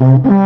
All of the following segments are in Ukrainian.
Mm-hmm.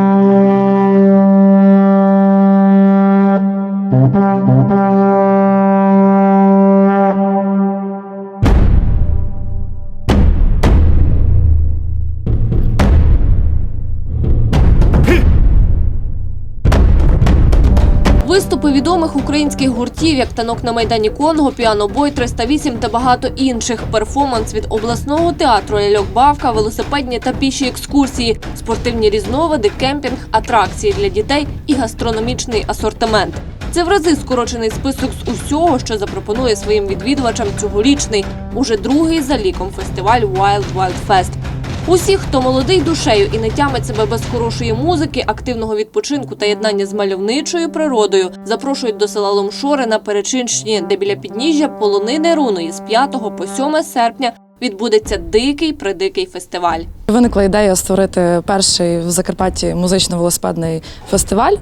Виступи відомих українських гуртів, як танок на майдані Конго, піанобой 308 та багато інших. Перформанс від обласного театру Ляльок Бавка, велосипедні та піші екскурсії, спортивні різновиди, кемпінг, атракції для дітей і гастрономічний асортимент. Це в рази скорочений список з усього, що запропонує своїм відвідувачам цьогорічний, уже другий за ліком фестиваль Wild Wild Fest. Усі, хто молодий душею і не тямить себе без хорошої музики, активного відпочинку та єднання з мальовничою природою, запрошують до села Ломшори на Перечинщині, де біля підніжжя полонини руної з 5 по 7 серпня відбудеться дикий придикий фестиваль. Виникла ідея створити перший в Закарпатті музично-велосипедний фестиваль.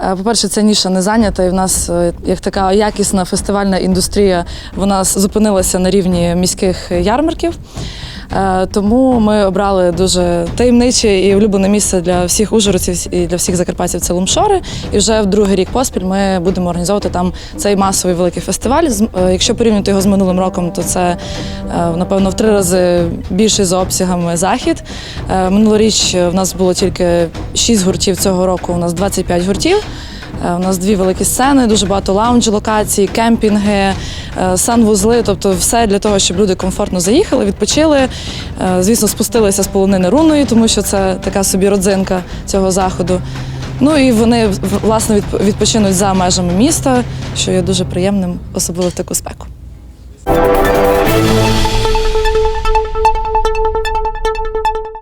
Е, По-перше, ця ніша не зайнята, і в нас е, як така якісна фестивальна індустрія вона зупинилася на рівні міських ярмарків. Е, Тому ми обрали дуже таємниче і улюблене місце для всіх ужгородців і для всіх закарпатців це Лумшори. І вже в другий рік поспіль ми будемо організовувати там цей масовий великий фестиваль. Е, Якщо порівняти його з минулим роком, то це е, напевно в три рази більший за обсягами захід. Минулоріч в нас було тільки 6 гуртів цього року. У нас 25 гуртів. Е, У нас дві великі сцени, дуже багато лаунджі локацій, кемпінги, е, санвузли, тобто все для того, щоб люди комфортно заїхали, відпочили. Е, Звісно, спустилися з полонини руною, тому що це така собі родзинка цього заходу. Ну і вони власне відпочинуть за межами міста, що є дуже приємним, особливо в таку спеку.